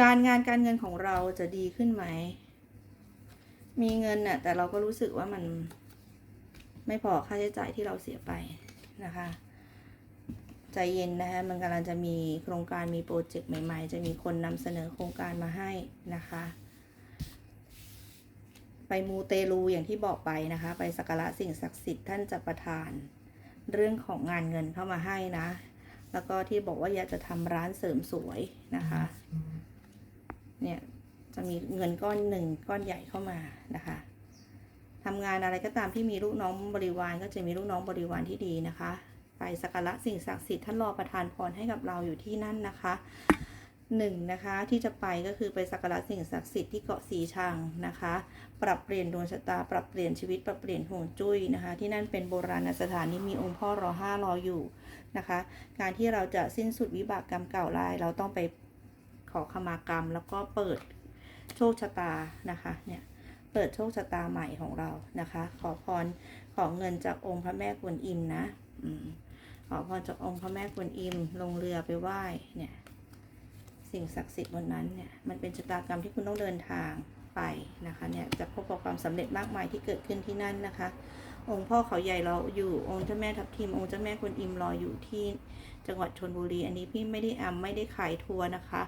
การงานการเงินของเราจะดีขึ้นไหม มีเงินน่ะแต่เราก็รู้สึกว่ามันไม่พอค่าใช้จ่ายที่เราเสียไปนะคะ ใจเย็นนะคะมันกำลังจะมีโครงการมีโปรเจกต์ใหม่ ๆ จะมีคนนำเสนอโครงการมาให้นะคะ ไปมูเตลูอย่างที่บอกไปนะคะ ไปสักการะสิ่งศักดิ์สิทธิ์ท่านจะประทาน เรื่องของงานเงินเข้ามาให้นะ แล้วก็ที่บอกว่าอยากจะทำร้านเสริมสวยนะคะเนี่ย จะมีเงินก้อนหนึ่งก้อนใหญ่เข้ามานะคะทำงานอะไรก็ตามที่มีลูกน้องบริวารก็จะมีลูกน้องบริวารที่ดีนะคะ ไปสักการะสิ่งศักดิ์สิทธิ์ท่านรอประทานพรให้กับเราอยู่ที่นั่นนะคะหนึ่งนะคะที่จะไปก็คือไปสักการะสิ่งศักดิ์สิทธิ์ที่เกาะสีชังนะคะ ปรับเปลี่ยนดวงชะตา ปรับเปลี่ยนชีวิตปรับเปลี่ยนห่วงจุ้ยนะคะ ที่นั่นเป็นโบราณสถานที่มีองค์พ่อรอห้ารออยู่นะคะ การที่เราจะสิ้นสุดวิบากกรรมเก่าลาย เราต้องไปขอขมากรรม แล้วก็เปิด โชคชะตานะคะเนี่ยเปิดโชคชะตาใหม่ของเรานะคะ ขอพรขอเงินจากองค์พระแม่กวนอิมนะอืขอพรจากองค์พระแม่กวนอิมลงเรือไปไหว้เนี่ยสิ่งศักดิ์สิทธิ์บนนั้นเนี่ยมันเป็นชะตากรรมที่คุณต้องเดินทางไปนะคะเนี่ยจะพบกับความสำเร็จมากมายที่เกิดขึ้นที่นั่นนะคะ องค์พ่อเขาใหญ่เรออยู่องค์เจ้าแม่ทับทิมองค์เจ้าแม่กวนอิมรออยู่ที่จังหวัดชนบุรี อันนี้พี่ไม่ได้อำไม่ได้ขายทัวร์นะคะ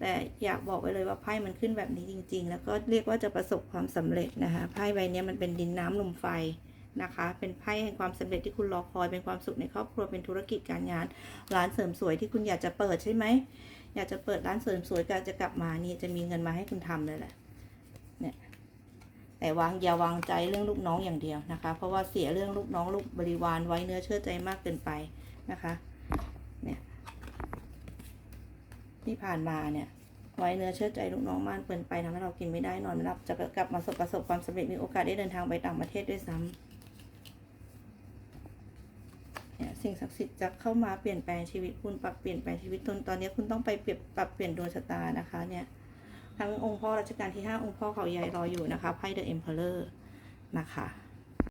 แต่อยากบอกไว้เลยว่าไพ่มันขึ้นแบบนี้จริง ๆ แล้วก็เรียกว่าจะประสบความสำเร็จนะคะไพ่ใบนี้มันเป็นดินน้ำลมไฟนะคะ เป็นไพ่แห่งความสำเร็จที่คุณรอคอยเป็นความสุขในครอบครัวเป็นธุรกิจการงาน ร้านเสริมสวยที่คุณอยากจะเปิดใช่ไหมอยากจะเปิดร้านเสริมสวยการจะกลับมานี่จะมีเงินมาให้คุณทำเลยแหละเนี่ยแต่วางอย่าวางใจเรื่องลูกน้องอย่างเดียวนะคะ เพราะว่าเสียเรื่องลูกน้องลูกบริวารไว้เนื้อเชื่อใจมากเกินไปนะคะเนี่ย ที่ผ่านมาเนี่ย ไว้เนื้อเชื่อใจลูกน้องมากเกินไปทำให้เรากินไม่ได้นอนไม่หลับจะกลับมาประสบประสบความสำเร็จมีโอกาสได้เดินทางไปต่างประเทศด้วยซ้ำเนี่ยสิ่งศักดิ์สิทธิ์จะเข้ามาเปลี่ยนแปลงชีวิตคุณปรับเปลี่ยนแปลงชีวิตตนตอนนี้คุณต้องไปเปลี่ยนปรับเปลี่ยนดวงชะตานะคะเนี่ยทั้งองค์พ่อรัชกาลที่ 5 องค์พ่อเขาใหญ่รออยู่นะคะไพ่เดอะเอ็มเพลเลอร์นะคะ